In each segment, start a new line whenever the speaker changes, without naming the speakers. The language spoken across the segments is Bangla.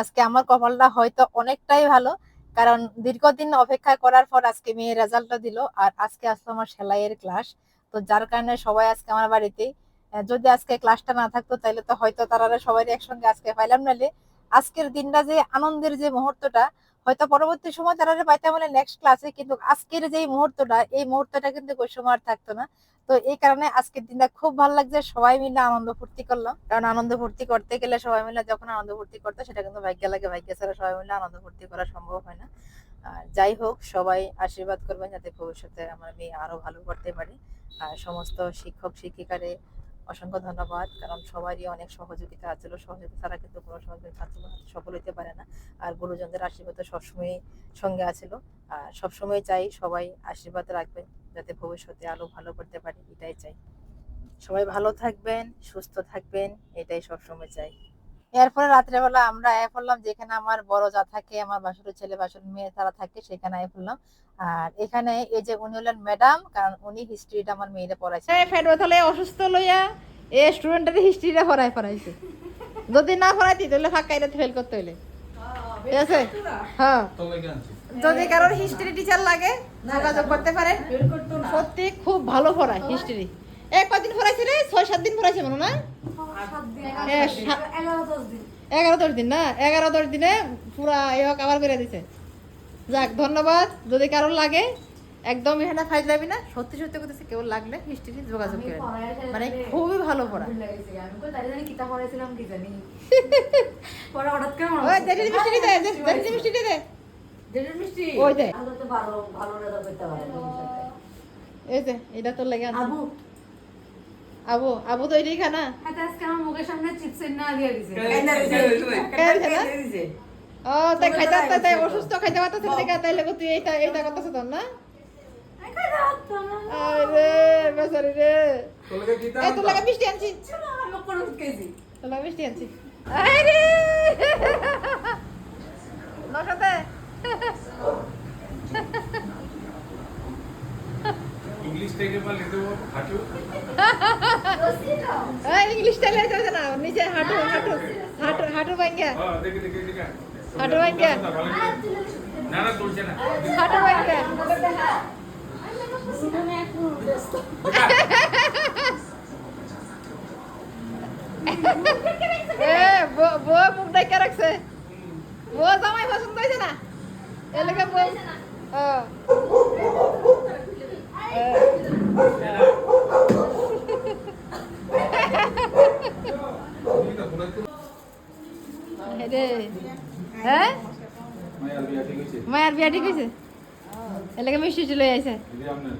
আজকে আমার কপালটা হয়তো অনেকটাই ভালো, কারণ দীর্ঘদিন অপেক্ষা করার পর আজকে মেয়ে রেজাল্টটা দিল আর আজকে আসলো আমার সেলাইয়ের ক্লাস। তো যার কারণে সবাই আজকে আমার বাড়িতে যদি আজকে ক্লাসটা না থাকতো তাহলে তো হয়তো তারা সবাই একসঙ্গে আজকে পাইলাম নাহলে আজকের দিনটা যে আনন্দের যে মুহূর্তটা, হয়তো পরবর্তী সময় তারা পাইতাম নেক্সট ক্লাসে কিন্তু আজকের যে মুহূর্তটা, এই মুহূর্তটা কিন্তু ওই সময় থাকতো না। তো এই কারণে আজকের দিনটা খুব ভালো লাগছে। সবাই মিলে আনন্দ ফুর্তি করলাম। কারণ আনন্দ ফুর্তি করতে গেলে সবাই মিলে যখন আনন্দ ফুর্তি করতে সেটা কিন্তু ভাগ্য লাগে। ভাগ্য ছাড়া সবাই মিলে আনন্দ ফুর্তি করা সম্ভব হয় না। আর যাই হোক, সবাই আশীর্বাদ করবেন যাতে ভবিষ্যতে আমার মেয়ে আরও ভালো করতে পারে। আর সমস্ত শিক্ষক, শিক্ষিকারে অসংখ্য ধন্যবাদ। কারণ সবারই অনেক সহযোগিতা আছিল সহযোগিতা ছাড়া কিন্তু কোনো ছাত্র সফল হতে পারে না। আর গুরুজনদের আশীর্বাদ সবসময় সঙ্গে আছিল আর সবসময় চাই সবাই আশীর্বাদ রাখবেন যাতে ভবিষ্যতে আরও ভালো করতে পারি এটাই চাই। সবাই ভালো থাকবেন সুস্থ থাকবেন এটাই সবসময় চাই। এরপরে রাত্রেবেলা আমরা আয়া পড়লাম যেখানে আমার বড় যা থাকে আমার বাসুরের ছেলে বাসুর মেয়ে তারা থাকে সেখানে আয়া পড়লাম। আর এখানে এই যে উনি হলেন ম্যাডাম কারণ উনি হিস্ট্রিটা আমার মেয়েরে পড়াইছে। ফেড তাহলে অসুস্থ লইয়া এ স্টুডেন্টের হিস্ট্রিটা পড়াই পড়াইছে। যদি না পড়াইতি তাহলে ফাঁকা এটা ফেল করতে হইলে। ঠিক আছে? হ্যাঁ। যদি কারোর হিস্ট্রি টিচার লাগে যোগাযোগ করতে পারেন। সত্যি খুব ভালো পড়ায় হিস্ট্রি এক কদিন পড়াইছে রে? ছয় সাত দিন পড়াইছে মনে না? এগারো দশ দিন। না? এগারো দশ দিনে পুরা এও কাবার করে দিছে। যাক ধন্যবাদ। যদি কারোর লাগে একদম এখানে ফাইল যাবি না। সত্যি সত্যি করতেছে কেউ লাগলে হিস্ট্রি যোগাযোগ করে মানে খুবই ভালো পড়া। ওই দেড়ি মিষ্টি দে দেড়ি মিষ্টি দে ওই দে। এই যে এটা তোর লাগে।
আবু।
আবু আবু তো এটাই খানা।
আজকে আমার মুখের সামনে চিপসের না দিয়ে দিছে।
ও তাই খাইতে তাই অসুস্থ খাইতে পারতেছে না তাই লাগে তুই এইটা এইটা করতেছ তোর না? আরে বেচারি রে। এই তোর লাগে মিষ্টি আনছি। তোর লাগে মিষ্টি আনছি। আরে! নশাতে।
हाँ, इंग्लिश टेलर तो नीचे हाटू
हाटू हाटू हाटू बन गया हाटू बन गया
हाटू बन गया से
वो पसंद
ना
মায়ের বিয়া ঠিক হয়েছে এলাকা মিষ্টি চলে আইছে
দিদি আপনার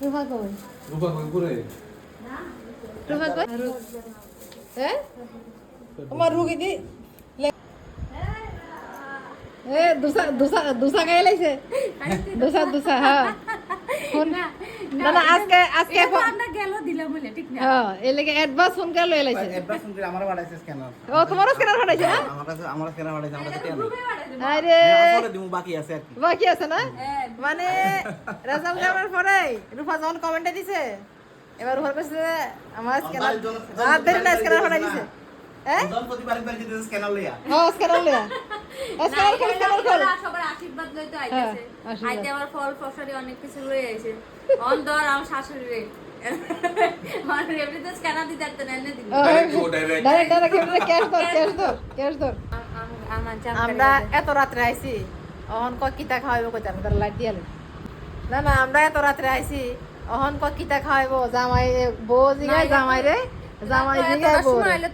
রুফা কই?
রূপা কই? করে
রুফা কই হ্যাঁ আমার রুগী দি এ দুসা দুসা দুসা খাই লাইছে দুসা দুসা হ্যাঁ ফোন না না আজকে আজকে
আমরা গেল দিলাম বলে ঠিক না?
হ্যাঁ এলাকা অ্যাডভান্স ফোন করে লয়ে লাইছে
অ্যাডভান্স ফোন করে আমার পাঠাইছে স্ক্যানার
ও তোমারও স্ক্যানার পাঠাইছে না?
আমার কাছে আমার স্ক্যানার পাঠাইছে আমার কাছে
আরে
পরে দিমু বাকি আছে আর
বাকি আছে না? মানে রেজাল্ট দেওয়ার পরে রূপা যখন কমেন্টে দিছে। এবার রূপার কাছে আমার স্ক্যানার আর দেরি না স্ক্যানার পাঠাই দিছে। হ্যাঁ
প্রতিবার একবার দিতে স্ক্যানার লইয়া
ও স্ক্যানার লিয়া। স্ক্যানার খোল স্ক্যানার খোল।
সবার আশীর্বাদ লইতে
হ্যাঁ,
আইতেছে আইতে আবার ফল ফসলি অনেক কিছু লই আইছে অন দর আমার শাশুড়ি রে। আমার এমনিতে স্ক্যানার দিতে পারতেন এনে দিন
ডাইরেক্ট ডাইরেক্ট এমনি ক্যাশ ধর ক্যাশ ধর ক্যাশ ধর।
আমার
আমরা এত রাত্রে আইছি। অহন ক কিতা খাওয়াইব কইতে আমি তার লাইট দিয়ালে না না আমরা এত রাত্রে আইছি। অহন ক কিতা খাওয়াইব জামাই বউ জিগাই জামাই রে। জামাই।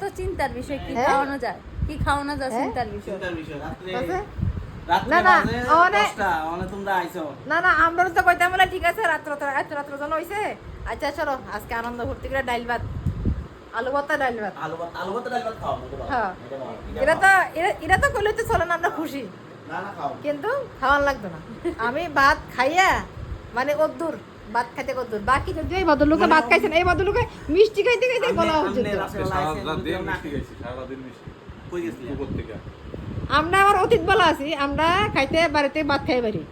তো চিন্তার বিষয় কি
হ্যাঁ?
খাওয়ানো যায়? কি খাওয়ানো যায়
হ্যাঁ?
চিন্তার বিষয়?
চিন্তার বিষয় রাত্রে
না, না, অনে-
অনে তোমরা আইছো।
না না আমরা তো কইতাম বলে ঠিক আছে রাত্র তো এত রাত্র জন হইছে। আচ্ছা চলো আজকে আনন্দ ভর্তি করে ডাইল ভাত আলু ভর্তা ডাইল ভাত।
আলু আলু
হ্যাঁ।
এটা এটা
তো তো চলে না আমরা খুশি।
না না খাও
কিন্তু খাওয়ান লাগতো না। আমি ভাত খাইয়া মানে অদ্দুর। ভাত খাইতে কত বাকি যদি এই ভদ্রলোকে ভাত খাইছেন এই ভদ্রলোকে মিষ্টি খাইতে খাইতে গলা হচ্ছে আমরা আবার অতীত বলা আছি আমরা খাইতে বাড়িতে ভাত খাই বাড়ি।